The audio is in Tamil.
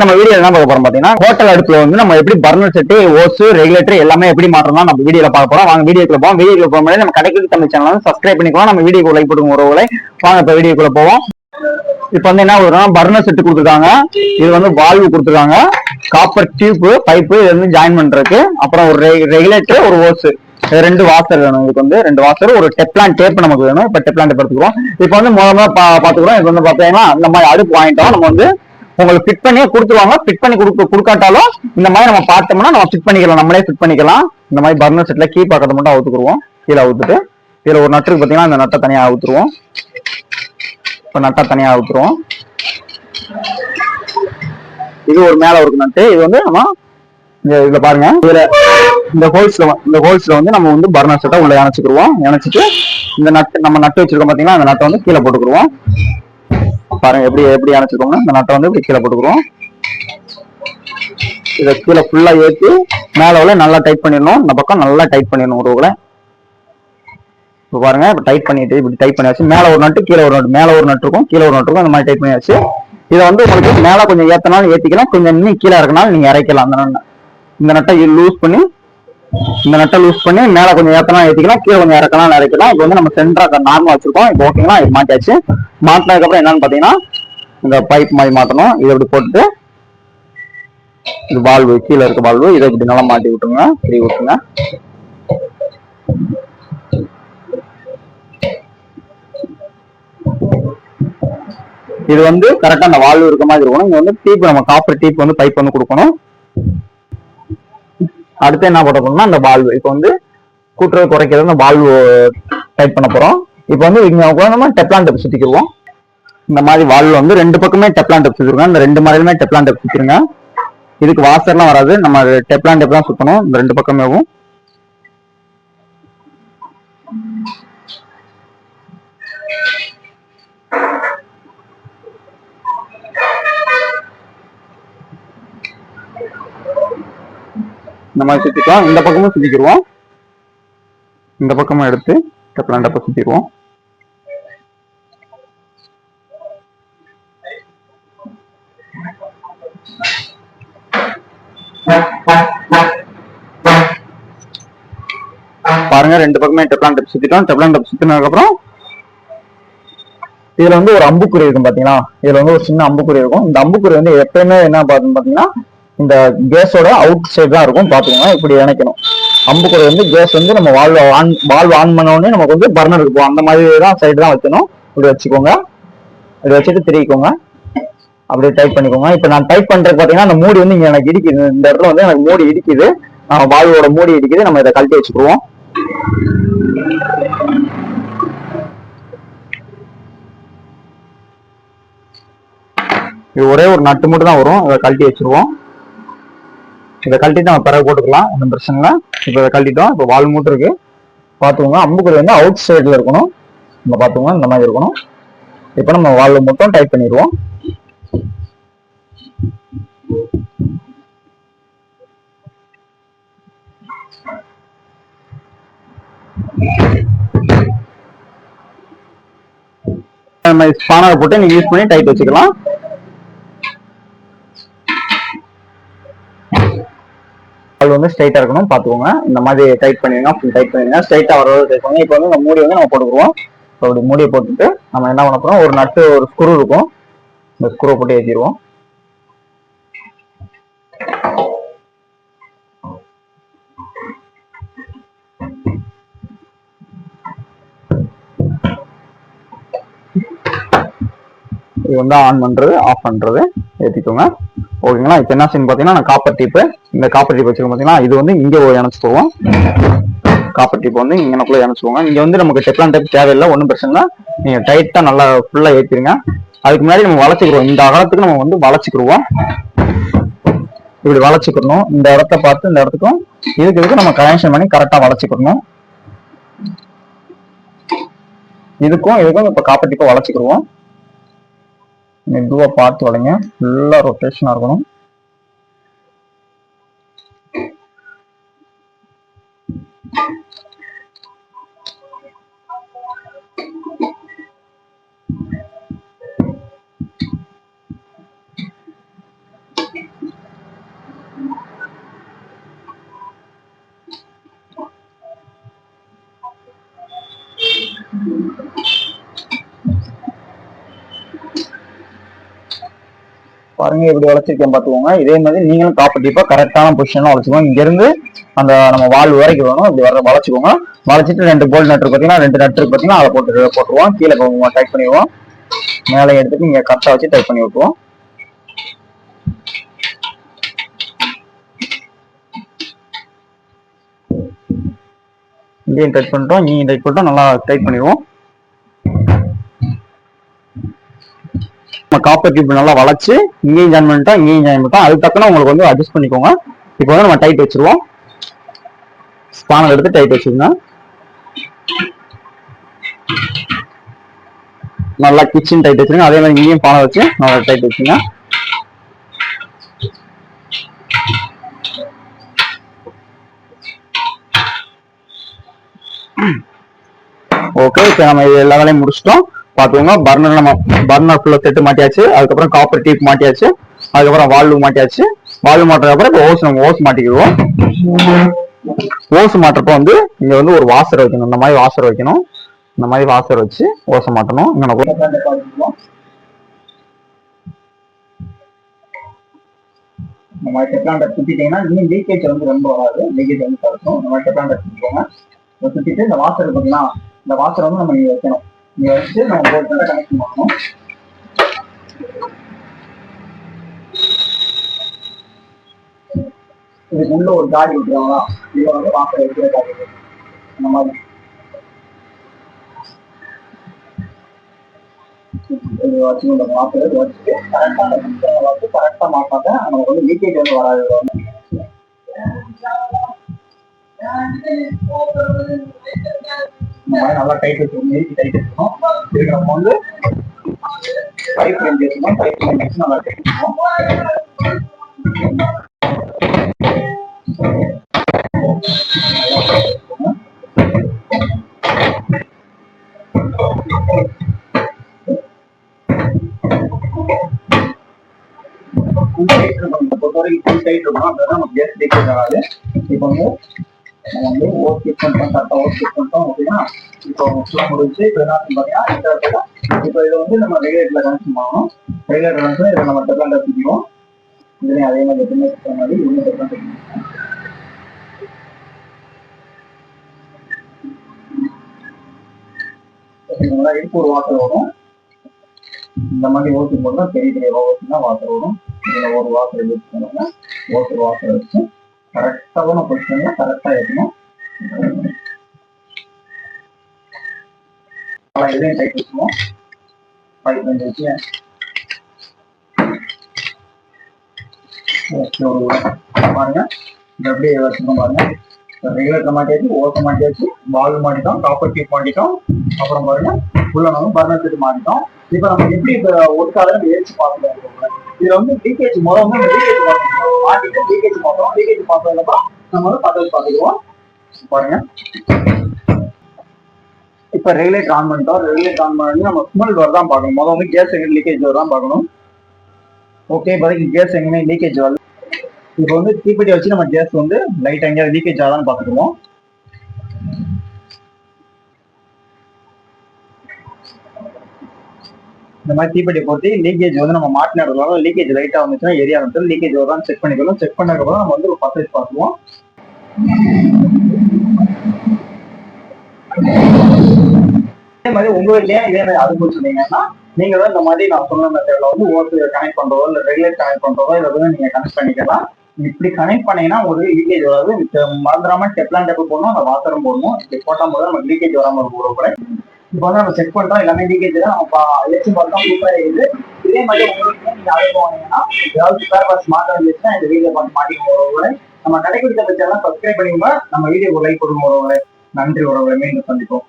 நம்ம வீடியோ என்ன பார்க்க போறோம் பாத்தீங்கன்னா ஹோட்டல் அடுப்புல வந்து நம்ம எப்படி பர்னர் செட்டு ஓஸ் ரெகுலேட்டர் எல்லாமே எப்படி மாற்றலாம் நம்ம வீடியோல பார்க்க போறோம். வாங்க வீடியோக்குள்ள போவோம். வீடியோக்குள்ள போக நம்ம கடைக்கு தமிழ் சேனல் சப்ஸ்கிரைப் பண்ணிக்கலாம் நம்ம வீடியோக்கு லைக் போடுங்க உறவுகளை வாங்க இப்ப வீடியோக்குள்ள போவோம். இப்போ வந்து என்ன வருதுன்னா பர்னர் செட்டு கொடுத்துருக்காங்க. இது வந்து வால்வு கொடுத்துருக்காங்க. காப்பர் டியூப் பைப்பு இது வந்து ஜாயின் பண்றதுக்கு. அப்புறம் ஒரு ரெகுலேட்டர் ஒரு ஓஸ் ரெண்டு வாசர் வேணும் இதுக்கு வந்து. ரெண்டு வாசர் ஒரு டெப்லான் டேப் நமக்கு வேணும். இப்ப டெப்லான் டேப் எடுத்துக்கிறோம். இப்போ வந்து முதல்ல பா பாத்துக்கிறோம் இப்போ வந்து பாத்தீங்கன்னா இந்த மாதிரி அடுப்பு வாங்கிட்டோம். நம்ம வந்து உங்களுக்கு ஃபிட் பண்ணி கொடுத்துருவாங்க. ஃபிட் பண்ணி கொடுக்க கொடுக்காட்டாலும் இந்த மாதிரி நம்ம பார்த்தோம்னா நம்ம ஃபிட் பண்ணிக்கலாம். நம்மளே ஃபிட் பண்ணிக்கலாம். இந்த மாதிரி பர்னர் செட்ல கீ பக்கத்தை மட்டும் அவுத்துக்குருவோம். கீழே அவுத்துட்டு இதுல ஒரு நட்டுக்கு பார்த்தீங்கன்னா இந்த நட்டை தனியாக அவுத்துருவோம். இப்போ நட்டை தனியாக அவுத்துருவோம். இது ஒரு மேல ஒரு நட்டு இது வந்து நம்ம இந்த இதுல பாருங்க. இதுல இந்த ஹோல்ஸ்ல இந்த ஹோல்ஸ்ல வந்து நம்ம வந்து பர்னர் செட்டை உள்ள இணைச்சிக்கிருவோம் இணைச்சிட்டு இந்த நட்டு நம்ம நட்டு வச்சிருக்கோம் பாத்தீங்கன்னா அந்த நட்டை வந்து கீழே போட்டுக்குருவோம். பாருங்க எப்படி எப்படி அணைச்சிருக்கோம்னா இந்த நட்டை வந்து இப்படி கீழே போட்டுக்கிறோம் இதை கீழே ஃபுல்லா ஏற்றி மேல உள்ள நல்லா டைட் பண்ணிடணும். இந்த பக்கம் நல்லா டைட் பண்ணிடணும் உறவுகளை இப்போ பாருங்க இப்போ டைட் பண்ணிட்டு இப்படி டைட் பண்ணியாச்சு. மேல ஒரு நட்டு கீழே ஒரு நட்டு மேல ஒரு நட்டு இருக்கும் கீழே ஒரு நட்டு இருக்கும் அந்த மாதிரி டைட் பண்ணியாச்சு. இதை வந்து உங்களுக்கு மேல கொஞ்சம் ஏற்றினாலும் ஏற்றிக்கலாம் கொஞ்சம் இன்னும் கீழே இருக்கனாலும் நீங்க இறக்கலாம் அந்த நட்டை. இந்த நட்டை லூஸ் பண்ணி இந்த நட்டை லூஸ் பண்ணி மேல கொஞ்சம் ஏத்தனா ஏத்திக்கலாம் கீழே கொஞ்சம் இறக்கலாம் இறக்கலாம் இப்போ வந்து நம்ம சென்டராக நார்மலா வச்சிருக்கோம். இப்போ ஓகேங்களா இது மாட்டியாச்சு. மாட்டினதுக்கப்புறம் என்னன்னு பாத்தீங்கன்னா இந்த பைப் மாதிரி மாட்டணும். இதை இப்படி போட்டுட்டு இது வாழ்வு கீழே இருக்க வாழ்வு இதை இப்படி நல்லா மாட்டி விட்டுருங்க. ஃப்ரீ விட்டுருங்க. இது வந்து கரெக்டா அந்த வால்வு இருக்க மாதிரி இருக்கணும். இங்க வந்து டீப் நம்ம காப்பர் டீப் வந்து பைப் வந்து கொடுக்கணும். அடுத்து என்ன பண்ண போறோம்னா அந்த வால்வு இப்போ வந்து கூட்டுறது குறைக்கிறது அந்த வால்வு டைட் பண்ண போறோம். இப்போ வந்து இங்க நம்ம டெப்லான் டெப் சுத்திக்கிடுவோம். இந்த மாதிரி வால்வு வந்து ரெண்டு பக்கமே டெப்லான் டெப் சுத்திருங்க. இந்த ரெண்டு மாதிரிலுமே டெப்லான் டெப் சுத்திருங்க. இதுக்கு வாசர்லாம் வராது. நம்ம டெப்லான் டெப் தான் சுத்தணும். இந்த ரெண்டு பக்கமேவும். இந்த மாதிரி சுத்திக்கலாம் இந்த பக்கமும் சுத்திக்கிடுவோம் இந்த பக்கமும் எடுத்து டெப்லான் டெப்பை சுத்திடுவோம் பாருங்க ரெண்டு பக்கமே டெப்லான் டப் சுத்திட்டோம். டெப்லான் டப் சுத்தினதுக்கப்புறம் இதுல வந்து ஒரு அம்புக்குறி இருக்கும் பாத்தீங்களா? இதுல வந்து ஒரு சின்ன அம்புக்குறி இருக்கும். இந்த அம்புக்குறி வந்து எப்பயுமே என்ன பாத்தீங்கன்னா இந்த கேஸோட அவுட் சைடு தான் இருக்கும் பார்த்துக்கோங்க இப்படி இணைக்கணும். அம்புக்குறை வந்து கேஸ் வந்து நம்ம வால்வ் ஆன் வால்வ் ஆன் பண்ண உடனே நமக்கு வந்து பர்னர் இருக்கும். அந்த மாதிரி தான் சைடு தான் வைக்கணும். இப்படி வச்சுக்கோங்க. இப்படி வச்சுட்டு திரிக்கோங்க அப்படியே டைப் பண்ணிக்கோங்க. இப்போ நான் டைப் பண்றது பாத்தீங்கன்னா அந்த மூடி வந்து இங்கே எனக்கு இடிக்குது. இந்த இடத்துல வந்து எனக்கு மூடி இடிக்குது. ஆஹ் வால்வோட மூடி இடிக்குது. நம்ம இதை கழட்டி வச்சுக்குருவோம் இது ஒரே ஒரு நட்டு மட்டும் தான் வரும். அதை கழட்டி வச்சிருவோம். இதை கழட்டிட்டு நம்ம பிறகு போட்டுக்கலாம் ஒன்றும் பிரச்சனை இல்லை. இப்போ இதை கழட்டிட்டோம் இப்போ வால் மூட்டு இருக்கு. பார்த்துக்கோங்க அம்புக்குறி வந்து அவுட் சைடில் இருக்கணும். நம்ம பார்த்துக்கோங்க இந்த மாதிரி இருக்கணும். இப்போ நம்ம வால் மட்டும் டைப் பண்ணிடுவோம். நம்ம மாதிரி போட்டு நீங்கள் யூஸ் பண்ணி டைட் வச்சுக்கலாம். அது வந்து ஸ்ட்ரைட்டா இருக்கணும் பாத்துக்கோங்க இந்த மாதிரி டைட் பண்ணிடுங்க ஃபுல் டைட் பண்ணிடுங்க ஸ்ட்ரைட்டா வர டைட் பண்ணுங்க இப்போ வந்து இந்த மூடி வந்து நம்ம போட்டுக்குருவோம் இப்போ அப்படி மூடியை போட்டுட்டு நம்ம என்ன பண்ண போறோம்? ஒரு நட்டு ஒரு ஸ்க்ரூ இருக்கும். இந்த ஸ்க்ரூ போட்டு ஏற்றிடுவோம் இது வந்து ஆன் பண்றது ஆஃப் பண்றது. ஏற்றிக்கோங்க ஓகேங்களா? இப்போ என்ன சீன் பார்த்தீங்கன்னா நான் காப்பர் டீப்பு இந்த காப்பர் டீப் வச்சிருக்கோம் பார்த்தீங்கன்னா இது வந்து இங்கே இணைச்சுக்குவோம் காப்பர் டீப் வந்து இங்கனக்குள்ள இணைச்சுக்கோங்க இங்க வந்து நமக்கு டெப்லான் டைப் தேவையில்லை ஒன்றும் பிரச்சனை இல்லை. நீங்க டைட்டா நல்லா ஃபுல்லா ஏத்திருங்க. அதுக்கு முன்னாடி நம்ம வளச்சிக்கிறோம் இந்த அகலத்துக்கு நம்ம வந்து வளச்சிக்கிடுவோம். இப்படி வளைச்சிக்கணும் இந்த இடத்த பார்த்து இந்த இடத்துக்கும் இதுக்கு இதுக்கு நம்ம கனெக்ஷன் பண்ணி கரெக்டா வளைச்சிக்கணும் இதுக்கும் இதுக்கும் இப்ப காப்பர் டீப்பை வளைச்சிக்கிருவோம் மெதுவாக பார்த்து வளைங்க ஃபுல்லாக ரொட்டேஷனாக இருக்கணும். பாருங்க இப்படி வளைச்சிருக்கேன் பார்த்துக்கோங்க. இதே மாதிரி நீங்களும் காப்பர் கரெக்டான பொசிஷன்ல வளர்ச்சிக்கோங்க இங்க இருந்து அந்த நம்ம வால் வரைக்கும் வேணும் இப்படி வர வளர்ச்சிக்கோங்க வளர்ச்சிட்டு ரெண்டு போல்ட் நட்டு பார்த்தீங்கன்னா ரெண்டு நட்டு பார்த்தீங்கன்னா அதை போட்டு போட்டுருவோம். கீழே டைட் பண்ணிடுவோம். மேலே எடுத்துட்டு இங்கே கரெக்டாக வச்சு டைட் பண்ணி விட்டுருவோம். இங்கேயும் டைட் பண்ணிட்டோம். இங்கேயும் டைட் பண்ணிட்டோம். நல்லா டைட் பண்ணிடுவோம். நம்ம காப்பர் டியூப் நல்லா வளைச்சு இங்கேயும் ஜாயின் பண்ணிட்டோம் இங்கேயும் ஜாயின் பண்ணிட்டோம். அதுக்கு தக்கன உங்களுக்கு வந்து அட்ஜஸ்ட் பண்ணிக்கோங்க. இப்போ வந்து நம்ம டைட் வச்சிருவோம். ஸ்பானல் எடுத்து டைட் வச்சிருங்க. நல்லா கிச்சன் டைட் வச்சிருங்க. அதே மாதிரி இங்கேயும் பானை வச்சு நல்லா டைட் வச்சுங்க ஓகே இப்போ நம்ம இது எல்லா வேலையும் முடிச்சிட்டோம். பார்த்துக்கோங்க பர்னர் நம்ம பர்னர் ஃபுல்லாக செட்டு மாட்டியாச்சு. அதுக்கப்புறம் காப்பர் டீப் மாட்டியாச்சு. அதுக்கப்புறம் வால்வு மாட்டியாச்சு. வால்வு மாட்டுறதுக்கு அப்புறம் இப்போ ஓஸ் நம்ம ஓஸ் மாட்டிக்கிடுவோம். ஓஸ் மாட்டுறப்ப வந்து இங்க வந்து ஒரு வாசர் வைக்கணும். இந்த மாதிரி வாசர் வைக்கணும். இந்த மாதிரி வாசர் வச்சு ஓசை மாட்டணும். இங்க நான் இந்த மாதிரி டெப்லாண்டர் சுத்திட்டீங்கன்னா இன்னும் லீக்கேஜ் வந்து ரொம்ப வராது. லீக்கேஜ் வந்து தடுக்கும். இந்த மாதிரி டெப்லாண்டர் சுத்திக்கோங்க சுற்றிட்டு சுத்திட்டு இந்த வாசர் பார்த்தீங்கன்னா இந்த வாசர் வந்து நம்ம இங்க வைக்கணும். இங்க வச்சு நம்ம போட்டு கனெக்ட் பண்ணணும் இதுக்கு உள்ள ஒரு காடி விட்டுருவாங்களா இதுல வந்து வாசல் வைக்கிற காடி அந்த மாதிரி இது வச்சு வாசல் வச்சுட்டு கரெக்டாக வச்சு கரெக்டாக மாட்டாங்க நமக்கு வந்து லீக்கேஜ் வந்து வராது வந்து. மாதிரி நல்லா டைட் வச்சுக்கணும் டைட் வச்சுக்கணும் இதுக்கு நம்ம வந்து பைப் ரெண்டு வச்சுக்கணும் பைப் ரெண்டு வச்சு நல்லா டைட் வச்சுக்கணும் இருக்கணும். பொறுத்தவரைக்கும் full டைட் இருக்கணும். அப்பதான் நமக்கு gas leakage ஆகாது. இப்போ வந்து வந்து ஓகே ஸ்கிப் பண்ணிட்டோம் கரெக்டாக ஓவர் ஸ்கிப் அப்படின்னா இப்போ ஃபுல்லாக முடிஞ்சு இப்போ என்ன ஆச்சுன்னு பார்த்தீங்கன்னா இப்போ இதை வந்து நம்ம ரெகுலேட்டரில் கனெக்ஷன் பண்ணணும் ரெகுலேட்டர் வந்து இதை நம்ம டெப்லாண்ட் வச்சுக்குவோம் இதுலேயும் அதே மாதிரி எப்பவுமே இருக்கிற மாதிரி இன்னும் டெப்லாண்ட் ஓகேங்களா இதுக்கு ஒரு வாட்டர் வரும் இந்த மாதிரி ஓட்டு போட்டால் பெரிய பெரிய ஓட்டுனா வாட்டர் வரும் இதில் ஒரு வாட்டர் யூஸ் பண்ணுவாங்க ஓட்டு வாட்டர் வச்சு கரெக்டான பொசிஷன்ல கரெக்டா இருக்கணும். அதான் இதையும் டைட் வச்சுக்குவோம் பைப் ரெண்டு வச்சு ஒரு பாருங்க. இது அப்படியே வச்சுக்கோங்க பாருங்க. ரெகுலேட்டர் மாட்டியாச்சு ஓட்ட மாட்டியாச்சு பால் மாட்டிட்டோம் காப்பர் டியூப் மாட்டிட்டோம். அப்புறம் பாருங்க. உள்ள நம்ம பர்னர் செட் மாட்டிட்டோம். இப்போ நம்ம எப்படி இப்போ ஒர்க்காக ஏறிச்சு பார்க்கலாம் இதுல வந்து லீக்கேஜ் முதல்ல வந்து லீக்கேஜ் பார்த்துக்கணும் மாட்டிட்டு லீக்கேஜ் பார்க்கணும் லீக்கேஜ் பார்த்ததுக்கப்புறம் நம்ம வந்து பத்தல் பார்த்துக்குவோம். பாருங்க. இப்போ ரெகுலேட்டர் ஆன் பண்ணிட்டோம் ரெகுலேட்டர் ஆன் பண்ணி நம்ம ஸ்மெல் வர தான் பார்க்கணும். முதல்ல வந்து கேஸ் எங்கே லீக்கேஜ் வர தான் பார்க்கணும். ஓகே இப்போதைக்கு கேஸ் எங்கேயுமே லீக்கேஜ் வரல. இப்போ வந்து தீப்பெட்டி வச்சு நம்ம கேஸ் வந்து லைட் எங்கேயாவது லீக்கேஜ் ஆகாதான்னு பார்த்துக்குவோம். இந்த மாதிரி தீப்பெட்டி போட்டு லீக்கேஜ் வந்து நம்ம மாட்டின இடத்துல லீக்கேஜ் லைட்டா வந்துச்சுன்னா ஏரியா வந்து லீக்கேஜ் வருதான்னு செக் பண்ணிக்கலாம் செக் பண்ணதுக்கப்புறம் நம்ம வந்து ஒரு பர்சேஜ் பார்த்துருவோம் அதே மாதிரி உங்க வீட்லயே இதே மாதிரி அது சொன்னீங்கன்னா நீங்க தான் இந்த மாதிரி நான் சொன்ன மெத்தட்ல வந்து ஓட்டு கனெக்ட் பண்றதோ இல்ல ரெகுலேட் கனெக்ட் பண்றதோ இதை வந்து நீங்க கனெக்ட் பண்ணிக்கலாம். இப்படி கனெக்ட் பண்ணீங்கன்னா ஒரு லீக்கேஜ் வராது. மறந்துடாம டெப்லான் டெப் போடணும். அந்த வாசரும் போடணும். இப்படி போட்டா போது நமக்கு லீக்கேஜ் வராமல் இருக்கும். கூட இப்போ வந்து நம்ம செக் பண்றோம் எல்லாமே லீக்கேஜ் தான். நம்ம எச்சு பார்த்தோம் சூப்பரா இருக்குது. இதே மாதிரி உங்களுக்கு நீங்க அனுபவம் வாங்கினீங்கன்னா ஏதாவது ஸ்பேர் பார்ட்ஸ் மாற்ற வந்துச்சுன்னா இந்த வீடியோ பார்த்து மாட்டிங்க உறவுகளை நம்ம கடைபிடித்த பற்றி எல்லாம் சப்ஸ்கிரைப் பண்ணிக்கோங்க. நம்ம வீடியோ லைக் கொடுங்க உறவுகளை நன்றி உறவுகளை மீண்டும் சந்திப்போம்.